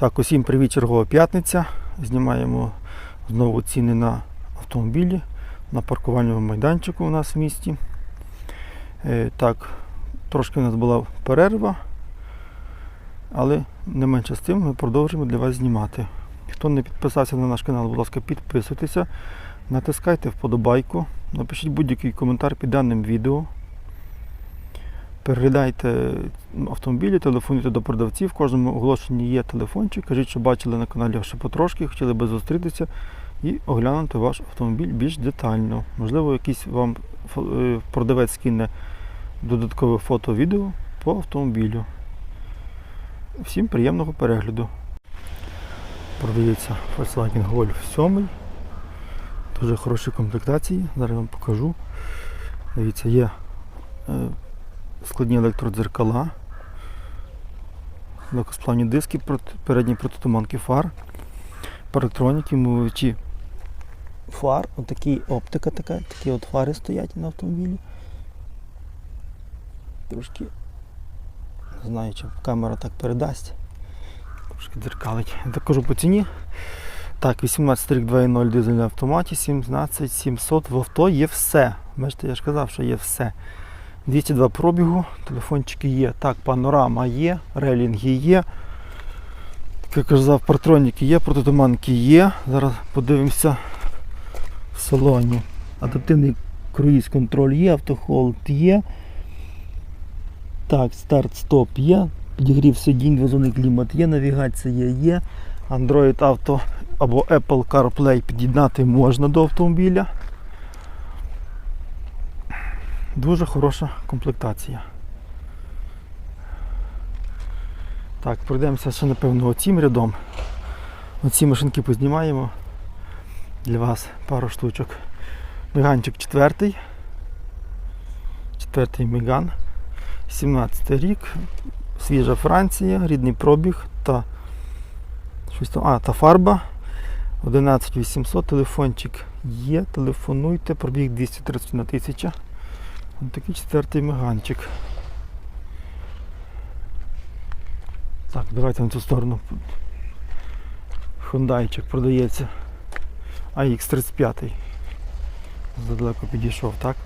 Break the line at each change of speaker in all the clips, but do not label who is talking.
Так, усім привіт, чергова п'ятниця. Знімаємо знову ціни на автомобілі на паркувальному майданчику у нас в місті. Е, так, трошки у нас була перерва, але не менше з тим ми продовжуємо для вас знімати. Хто не підписався на наш канал, будь ласка, підписуйтеся, натискайте вподобайку, напишіть будь-який коментар під даним відео. Переглядайте автомобілі, телефонуйте до продавців. В кожному оголошенні є телефончик. Кажіть, що бачили на каналі ще потрошки, хотіли би зустрітися і оглянути ваш автомобіль більш детально. Можливо, якийсь вам е, продавець скине додаткове фото-відео по автомобілю. Всім приємного перегляду. Продається Volkswagen Golf 7. Дуже хороші комплектації. Зараз я вам покажу. Дивіться, є е, складні електродзеркала, легкосплавні диски, передні протитуманки фар, паратроніки, мовичі фар, отакі оптика така, такі от фари стоять на автомобілі. Трошки не знаю, чи камера так передасть. Трошки дзеркалить. Так кажу по ціні. Так, 18 рік 2.0 дизель на автоматі, 17 700 в авто є все. Бачите, я ж казав, що є все. 202 пробігу, телефончики є. Так, панорама є, релінги є. Як я казав, партроніки є, протитуманки є. Зараз подивимося в салоні. Адаптивний круїз контроль є, автохолд є. Так, старт-стоп є. Підігрів сидінь, двозонний клімат є, навігація є. Android Auto або Apple CarPlay під'єднати можна до автомобіля. Дуже хороша комплектація. Так, пройдемося ще напевно оцім рядом. Оці машинки познімаємо для вас пару штучок. Меганчик четвертий. Четвертий Меган. 17 рік. Свіжа Франція, рідний пробіг та щось там. А, та фарба. 11800, телефончик є, телефонуйте, пробіг 231 тисяча. Ось такий четвертий меганчик. Так, давайте на цю сторону. Хундайчик продається. AX35. Задалеко підійшов, так?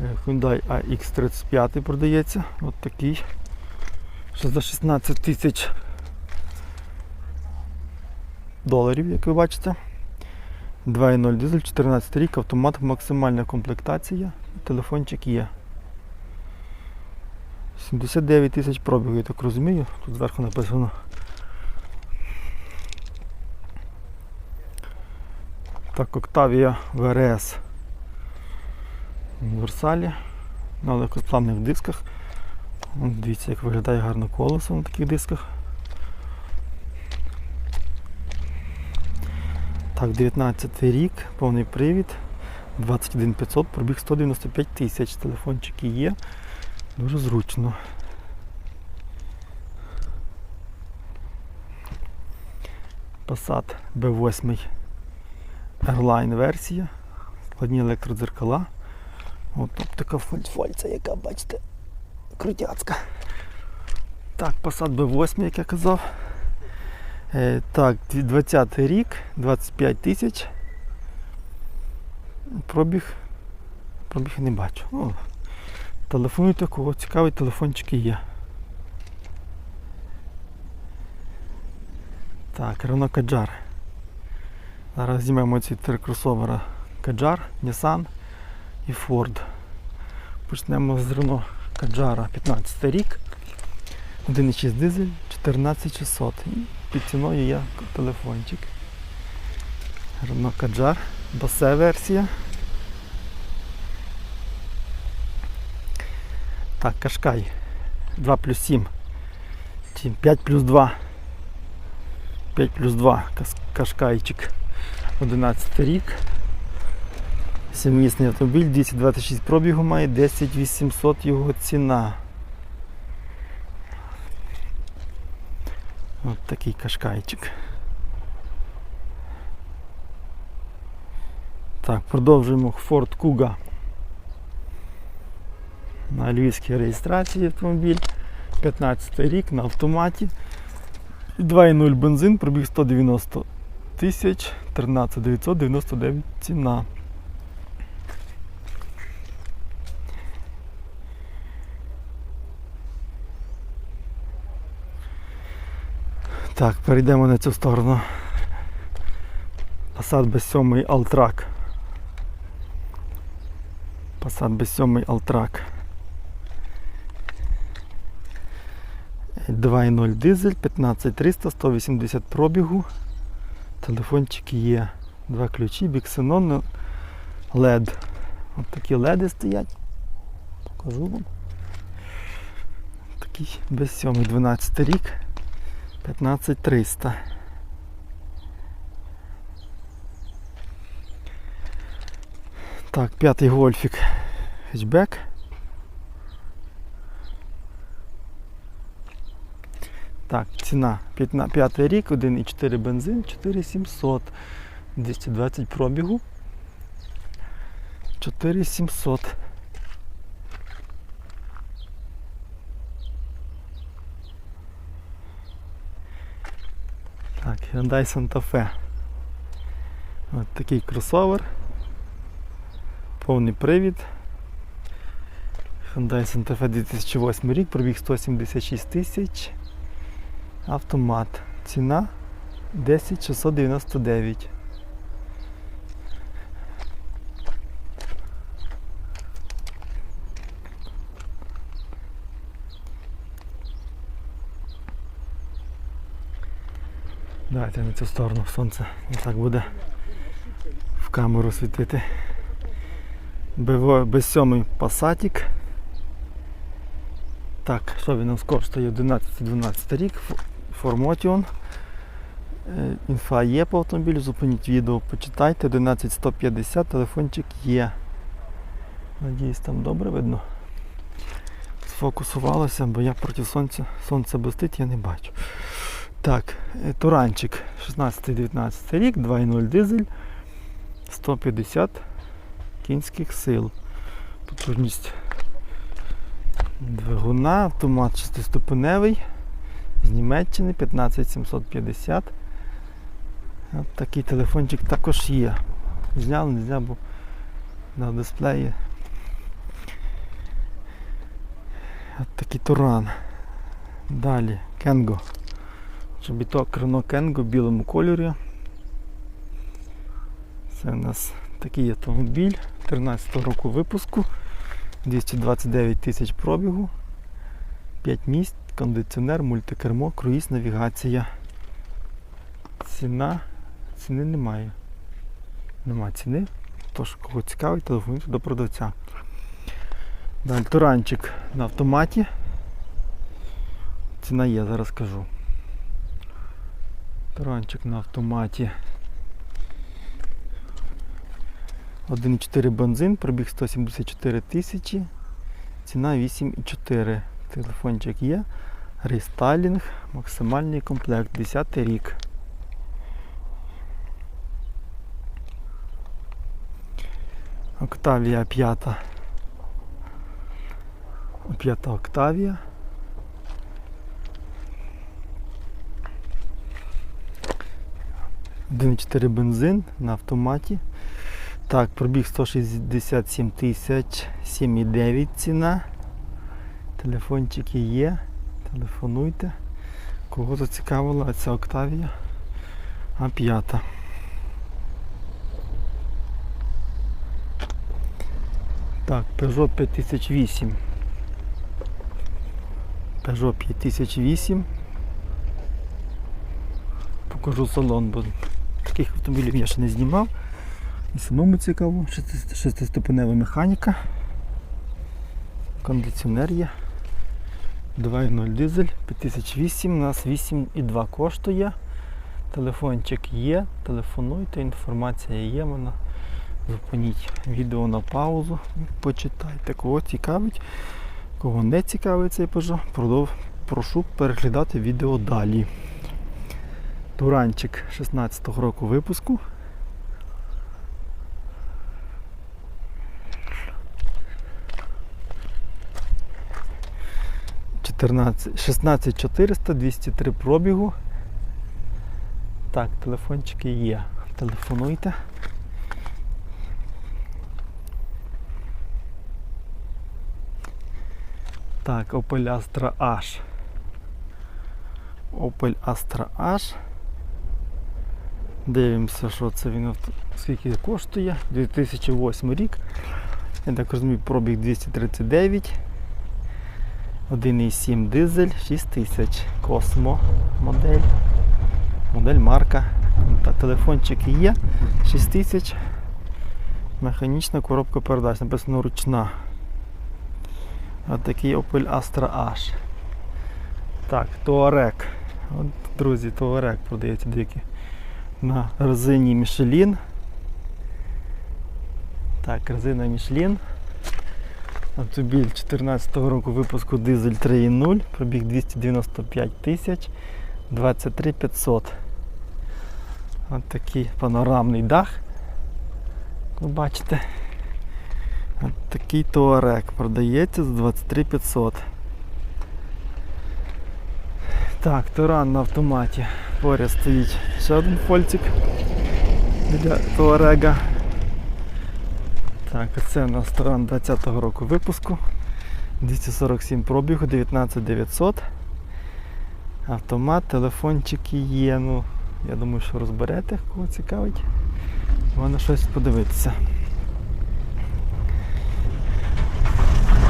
Е, Hyundai AX35 продається. От такий. Ще за 16 тисяч доларів, як ви бачите. 2.0 дизель, 14 рік, автомат, максимальна комплектація. Телефончик є. 79 тисяч пробігу, я так розумію. Тут зверху написано. Так, Octavia VRS в універсалі на легкосплавних дисках. Дивіться, як виглядає гарно колесо на таких дисках. Так, 19 рік, повний привід, 21500, пробіг 195 тисяч, телефончики є. Дуже зручно. Passat B8 Airline версія. Складні електродзеркала. От така фольцфольця, яка, бачите, крутяцька. Так, Passat B8, як я казав. Е, так, 20 рік, 25 тисяч. Пробіг. Пробіг не бачу. О, телефонуйте, кого цікаві телефончики є. Так, Renault Kadjar. Зараз знімемо ці три кросовера Kadjar, Nissan і Ford. Почнемо з Renault Kadjar 15 рік. 1,6 дизель, 14600. І під ціною є телефончик. Renault Kadjar, Bose версія. Так, Кашкай 2 плюс 7. Чи 5 плюс 2. 5 плюс 2 Кашкайчик. 11 рік. Сіммісний автомобіль, 226 пробігу має, 10 800 його ціна. От такий кашкайчик. Так, продовжуємо Ford Kuga. На львівській реєстрації автомобіль. 15 рік на автоматі. 2,0 бензин, пробіг 190 тисяч, 13 999 ціна. Так, перейдемо на цю сторону. Passat B7 Alltrack. Passat B7 Alltrack. 2.0 дизель, 15300, 180 пробігу. Телефончик є. Два ключі, біксенон, LED. Ось такі леди стоять. Покажу вам. Такий B7 12 рік. 15300. Так, п'ятий гольфік хетчбек. Так, ціна 15 п'ятий рік, 1,4 бензин, 4700. 220 пробігу. 4700. Так, Hyundai Santa Fe. Ось такий кросовер. Повний привід. Hyundai Santa Fe 2008 рік, пробіг 176 тисяч. Автомат. Ціна 10699. Давайте на цю сторону сонце не так буде в камеру світити. Без сьомий пасатік. Так, що він нам коштує 11-12 рік. Формотіон. Е, Інфа є по автомобілю, зупиніть відео, почитайте. 11150, телефончик є. Надіюсь, там добре видно. Сфокусувалося, бо я проти сонця. Сонце блистить, я не бачу. Так, е, Туранчик 16-19 рік, 2.0 дизель, 150 кінських сил. Потужність двигуна, автомат шестиступеневий з Німеччини 15750. От такий телефончик також є. Зняв, не зняв, бо на дисплеї. От такий туран. Далі Кенго. Чобіток Renault Кенго в білому кольорі. Це у нас такий автомобіль 13 року випуску. 229 тисяч пробігу. 5 місць, кондиціонер, мультикермо, круїз, навігація. Ціна. Ціни немає. Нема ціни. Тож, кого цікавить, телефонуйте до продавця. Далі туранчик на автоматі. Ціна є, зараз кажу. Туранчик на автоматі. 1,4 бензин, пробіг 174 тисячі, ціна 8,4. Телефончик є. Рестайлінг, максимальний комплект, 10 рік. Октавія 5. П'ята Октавія. Один 4 бензин на автоматі. Так, пробіг 167 тисяч, 7,9 ціна. Телефончики є. Телефонуйте. Кого зацікавила ця Октавія? А п'ята. Так, Peugeot 5008. Peugeot 5008. Покажу салон, бо таких автомобілів я ще не знімав. І самому цікаво, шестиступенева механіка. Кондиціонер є. 2.0 дизель, 5008, у нас 8,2 коштує. Телефончик є, телефонуйте, інформація є, вона. Зупиніть відео на паузу, почитайте, кого цікавить, кого не цікавить цей Peugeot, продов... прошу переглядати відео далі. Туранчик 16-го року випуску. 14, 16400, 203 пробігу, Так, телефончики є. Телефонуйте. Так, Opel Astra H. Opel Astra H. Дивимося, що це він скільки коштує. 2008 рік. Я так розумію, пробіг 239. 1,7 дизель, 6000. Космо модель. Модель марка. Телефончик є. 6000. Механічна коробка передач. Написано ручна. Ось такий Opel Astra H. Так, Touareg. От, друзі, Touareg продається дикі. На резині Michelin. Так, резина Michelin. Автомобіль 14 року випуску дизель 3.0, пробіг 295 тисяч, 23 500. Ось такий панорамний дах. Ви бачите. Ось такий Touareg продається за 23 500. Так, Туран на автоматі. Поряд стоїть ще один фольцик біля Туарега. Так, це у нас Туран 20-го року випуску. 247 пробігу, 19900. Автомат, телефончики є. Ну, я думаю, що розберете, кого цікавить. Можна щось подивитися.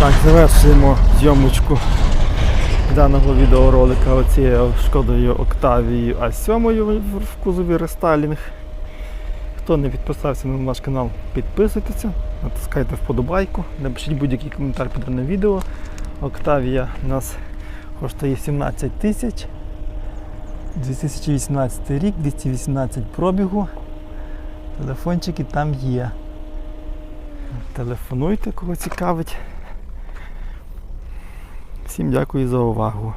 Так, завершуємо зйомочку даного відеоролика оцією шкодою Октавією А7 в- в кузові рестайлінг. Хто не підписався на наш канал, підписуйтеся, натискайте вподобайку, напишіть будь-який коментар під даним відео. Октавія у нас коштує 17 тисяч. 2018 рік, 218 пробігу. Телефончики там є. Телефонуйте, кого цікавить. Всім дякую за увагу.